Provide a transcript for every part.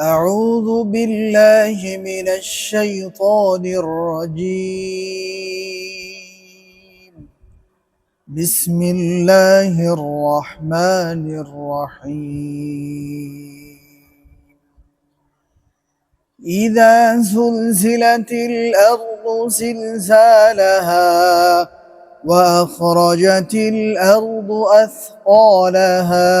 أعوذ بالله من الشيطان الرجيم. بسم الله الرحمن الرحيم. إذا زلزلت الأرض زلزالها وأخرجت الأرض أثقالها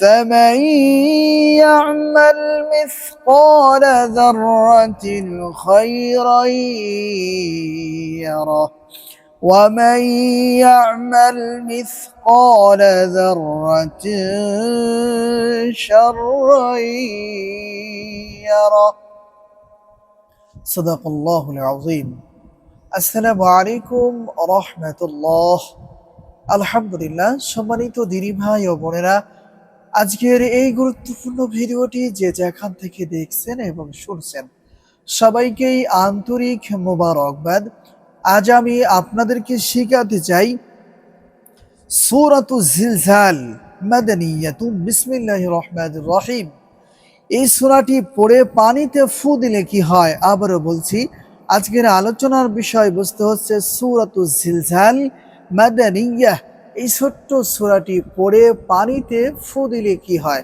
فمن يعمل مثقال ذرة خيرا يره ومن يعمل مثقال ذرة شرا يره صدق الله العظيم السلام عليكم ورحمة الله আলহামদুলিল্লাহ সম্মানিত দিনী ভাই ও বোনেরা আজকের এই গুরুত্বপূর্ণ ভিডিওটি যে যেখান থেকে দেখছেন এবং শুনছেন, সবাইকেই আন্তরিক মোবারকবাদ। আজ আমি আপনাদেরকে শিখাতে চাই সুরাতু জিলজাল মাদানিয়াতু বিসমিল্লাহির রহমানির রহিম। এই সূরাটি পড়ে পানিতে ফু দিলে কি হয়? আবারও বলছি, আজকের আলোচনার বিষয়বস্তু হচ্ছে সুরাতু জিলজাল মাদানিয়াহ। এই ছোট্ট সোরাটি পড়ে পানিতে ফু দিলে কি হয়?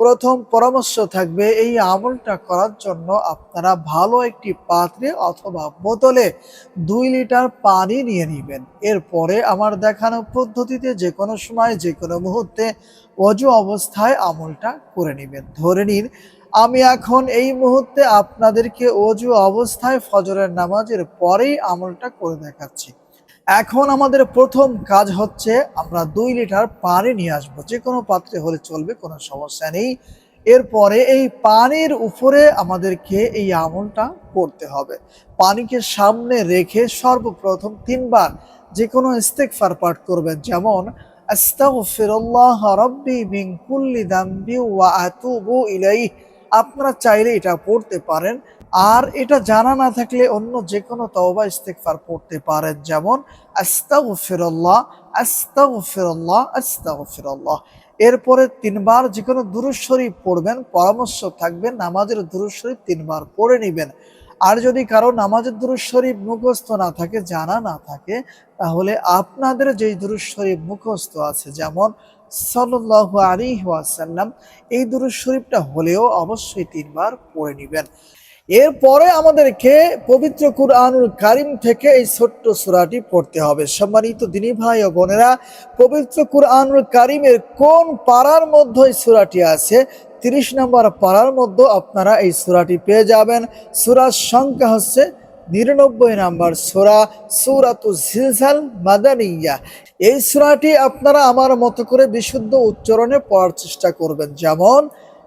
প্রথম পরামর্শ থাকবে এই আমলটা করার জন্য আপনারা ভালো একটি পাত্রে অথবা বোতলে দুই লিটার পানি নিয়ে নেবেন। এরপরে আমার দেখানো পদ্ধতিতে যে কোনো সময় যে কোনো মুহূর্তে অজু অবস্থায় আমলটা করে নেবেন। ধরে নিন, আমি এখন এই মুহূর্তে আপনাদেরকে অজু অবস্থায় ফজরের নামাজের পরেই আমলটা করে দেখাচ্ছি। এখন আমাদের প্রথম কাজ হচ্ছে আমরা দুই লিটার পানি নিয়ে আসব। যে কোনো পাত্রে হলে চলবে, কোনো সমস্যা নেই। এরপরে এই পানির উপরে আমাদেরকে এই আমলটা করতে হবে। পানিকে সামনে রেখে সর্বপ্রথম তিনবার যে কোনো ইস্তেকফার পাঠ করবেন। যেমন মিন আপনারা চাইলে এটা পড়তে পারেন। আর এটা জানা না থাকলে অন্য যে কোনো তওবা ইস্তেগফার পড়তে পারেন। যেমন, আস্তাগফিরুল্লাহ আস্তাগফিরুল্লাহ আস্তাগফিরুল্লাহ। এরপরে তিনবার যে কোনো দুরুদ শরীফ পড়বেন, পরামর্শ থাকবে, নামাজের দুরুদ শরীফ তিনবার পড়ে নেবেন। আর যদি কারও নামাজের দুরুদ শরীফ মুখস্থ না থাকে, জানা না থাকে, তাহলে আপনাদের যেই দুরুদ শরীফ মুখস্থ আছে, যেমন, সাল্লাল্লাহু আলাইহি ওয়াসাল্লাম, এই দুরুদ শরীফটা হলেও অবশ্যই তিনবার পড়ে নেবেন। এরপরে আমাদেরকে পবিত্র কুরআনুল কারিম থেকে এই ছোট্ট সূরাটি পড়তে হবে। সম্মানিত দিনী ভাই ও বোনেরা, পবিত্র কুরআনুল কারিমের কোন পাড়ার মধ্যে এই সূরাটি আছে? তিরিশ নম্বর পাড়ার মধ্যে আপনারা এই সূরাটি পেয়ে যাবেন। সূরার সংখ্যা হচ্ছে নিরানব্বই নাম্বার সোরা সুরাতু জিলজাল মাদানিয়া। এই সূরাটি আপনারা আমার মতো করে বিশুদ্ধ উচ্চারণে পড়ার চেষ্টা করবেন। যেমন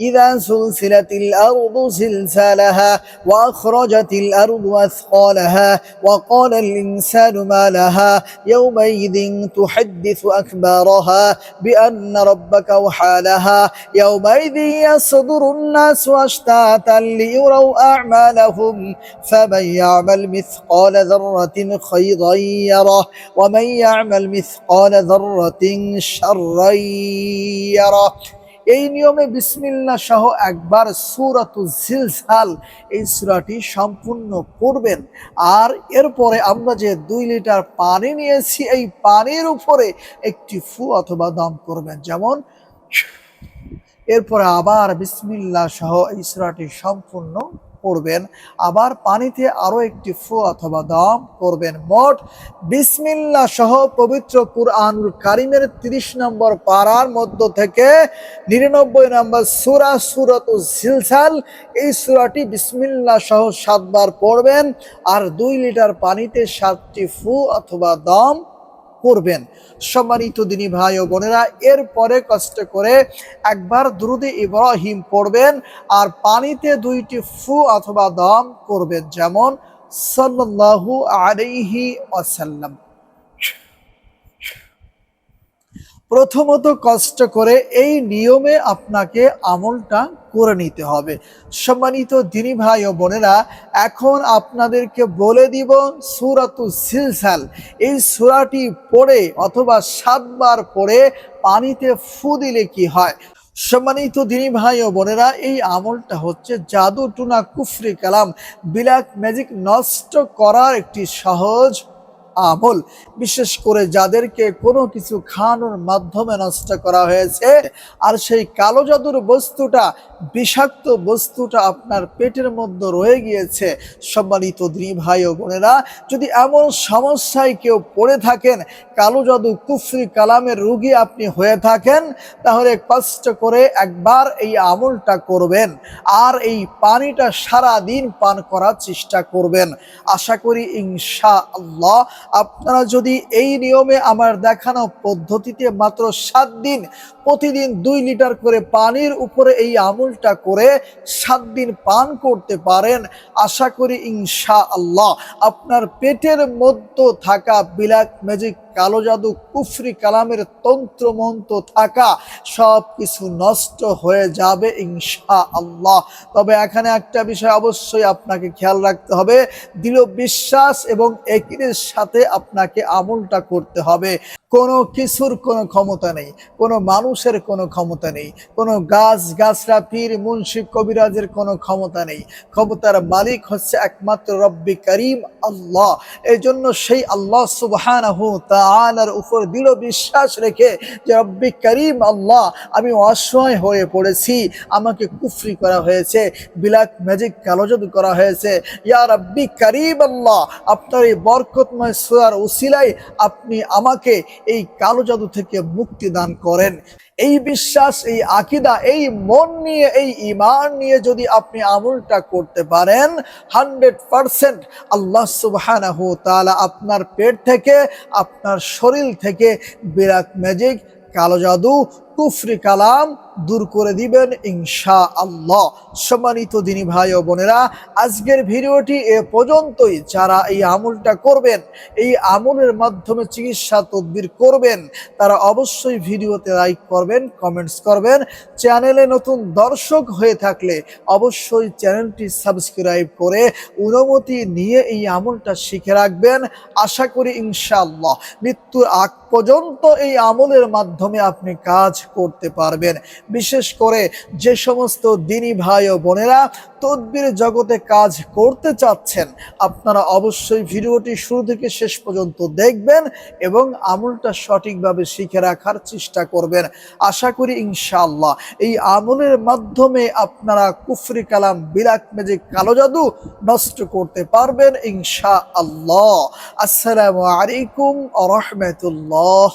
إذا زلزلت الأرض زلزالها وأخرجت الأرض أثقالها وقال الإنسان ما لها يومئذ تحدث أخبارها بأن ربك أوحى لها يومئذ يصدر الناس أشتاتا ليروا أعمالهم فمن يعمل مثقال ذرة خيرا يره ومن يعمل مثقال ذرة شرا يره এই নিয়মে বিসমিল্লা সহ একবার সুরাতু জিলসাল এই সুরাটি সম্পূর্ণ করবেন আর এরপরে আমরা যে দুই লিটার পানি নিয়েছি, এই পানির উপরে একটি ফু অথবা দম করবেন। যেমন, এরপরে আবার বিসমিল্লা সহ এই সুরাটি সম্পূর্ণ পড়বেন। আবার পানিতে আরও একটি ফু অথবা দম করবেন মোট। বিসমিল্লাহ সহ পবিত্র কুরআনুল কারিমের তিরিশ নম্বর পাড়ার মধ্য থেকে নিরানব্বই নম্বর সুরা সুরত সিলসাল, এই সুরাটি বিসমিল্লাহ সহ সাতবার পড়বেন। আর দুই লিটার পানিতে সাতটি ফু অথবা দম করবেন। সম্মানিত দিনী ভাই ও বোনেরা, এরপরে কষ্ট করে একবার দ্রুদে ইব্রাহিম পড়বেন আর পানিতে দুইটি ফু অথবা দম করবেন, যেমন সাল্লাল্লাহু আলাইহি ওয়াসাল্লাম। প্রথমত কষ্ট করে এই নিয়মে আপনাকে আমলটা করে নিতে হবে। সম্মানিত দিনী ভাই ও বোনেরা, এখন আপনাদেরকে বলে দিব সুরাতু সিলসাল। এই সুরাটি পড়ে অথবা সাতবার পড়ে পানিতে ফু দিলে কি হয়? সম্মানিত দিনী ভাই ও বোনেরা, এই আমলটা হচ্ছে জাদু টুনা কুফরি কালাম। বিলাক ম্যাজিক নষ্ট করার একটি সহজ আমল। বিশেষ করে যাদেরকে কোনো কিছু খাওয়ানোর মাধ্যমে নষ্ট করা হয়েছে, আর সেই কালো জাদুর বস্তুটা, বিষাক্ত বস্তুটা আপনার পেটের মধ্যে রয়ে গিয়েছে। সম্মানিত দিনী ভাই ও বোনেরা, যদি এমন সমস্যায় কেউ পড়ে থাকেন, কালো জাদু কুফরি কালামের রুগী আপনি হয়ে থাকেন, তাহলে কষ্ট করে একবার এই আমলটা করবেন, আর এই পানিটা সারা দিন পান করার চেষ্টা করবেন। আশা করি ইনশা আল্লাহ আপনারা যদি এই নিয়মে আমার দেখানো পদ্ধতিতে মাত্র সাত দিন, প্রতিদিন দুই লিটার করে পানির উপরে এই আমুলটা করে সাত দিন পান করতে পারেন, আশা করি ইনশা আল্লাহ আপনার পেটের মধ্যে থাকা বিলাক ম্যাজিক কালো জাদু, কুফরি কালামের তন্ত্র মন্ত্র থাকা সব কিছু নষ্ট হয়ে যাবে ইনশা আল্লাহ তবে এখানে একটা বিষয় অবশ্যই আপনাকে খেয়াল রাখতে হবে, দৃঢ় বিশ্বাস এবং একিনের সাথে আপনাকে আমলটা করতে হবে। কোনো কিছুর কোনো ক্ষমতা নেই, কোনো মানুষের কোনো ক্ষমতা নেই, কোনো গাছ, গাছরা, পীর, মুন্সি, কবিরাজের কোনো ক্ষমতা নেই। ক্ষমতার মালিক হচ্ছে একমাত্র রব্বি করিম আল্লাহ। এই সেই আল্লাহ সুবহানাহু তাআলার উপর দৃঢ় বিশ্বাস রেখে যে রব্বি করিম আল্লাহ, আমি অসহায় হয়ে পড়েছি, আমাকে কুফরি করা হয়েছে বিলাক ম্যাজিক কালো জাদু করা হয়েছে। ইয়া রব্বি করিম আল্লাহ, আপনার এই বরকতময় সুরার উসিলাই আপনি আমাকে এই কালো জাদু থেকে মুক্তি দান করেন। এই বিশ্বাস, এই আকিদা, এই মন নিয়ে, এই ইমান নিয়ে যদি আপনি আমলটা করতে পারেন, হান্ড্রেড পারসেন্ট আল্লাহ সুবাহ আপনার পেট থেকে, আপনার শরীর থেকে বিরাট ম্যাজিক, কালো জাদু কুফরি কালাম দূর করে দিবেন ইনশা আল্লাহ সম্মানিত দিনী ভাই ও বোনেরা, আজকের ভিডিওটি এ পর্যন্তই। যারা এই আমলটা করবেন, এই আমলের মাধ্যমে চিকিৎসা তদবির করবেন, তারা অবশ্যই ভিডিওতে লাইক করবেন, কমেন্টস করবেন। চ্যানেলে নতুন দর্শক হয়ে থাকলে অবশ্যই চ্যানেলটি সাবস্ক্রাইব করে অনুমতি নিয়ে এই আমলটা শিখে রাখবেন। আশা করি ইনশাআল্লাহ। মৃত্যুর আগ পর্যন্ত এই আমলের মাধ্যমে আপনি কাজ করতে পারবেন। বিশেষ করে যে সমস্ত দিনী ভাই ও বোনেরা তদবির জগতে কাজ করতে চাচ্ছেন, আপনারা অবশ্যই ভিডিওটি শুরু থেকে শেষ পর্যন্ত দেখবেন এবং আমলটা সঠিকভাবে শিখে রাখার চেষ্টা করবেন। আশা করি ইনশাআল্লাহ এই আমলের মাধ্যমে আপনারা কুফরি কালাম বিলাক মেজিক কালো জাদু নষ্ট করতে পারবেন ইনশা আল্লাহ আসসালামু আলাইকুম রহমতুল্লাহ।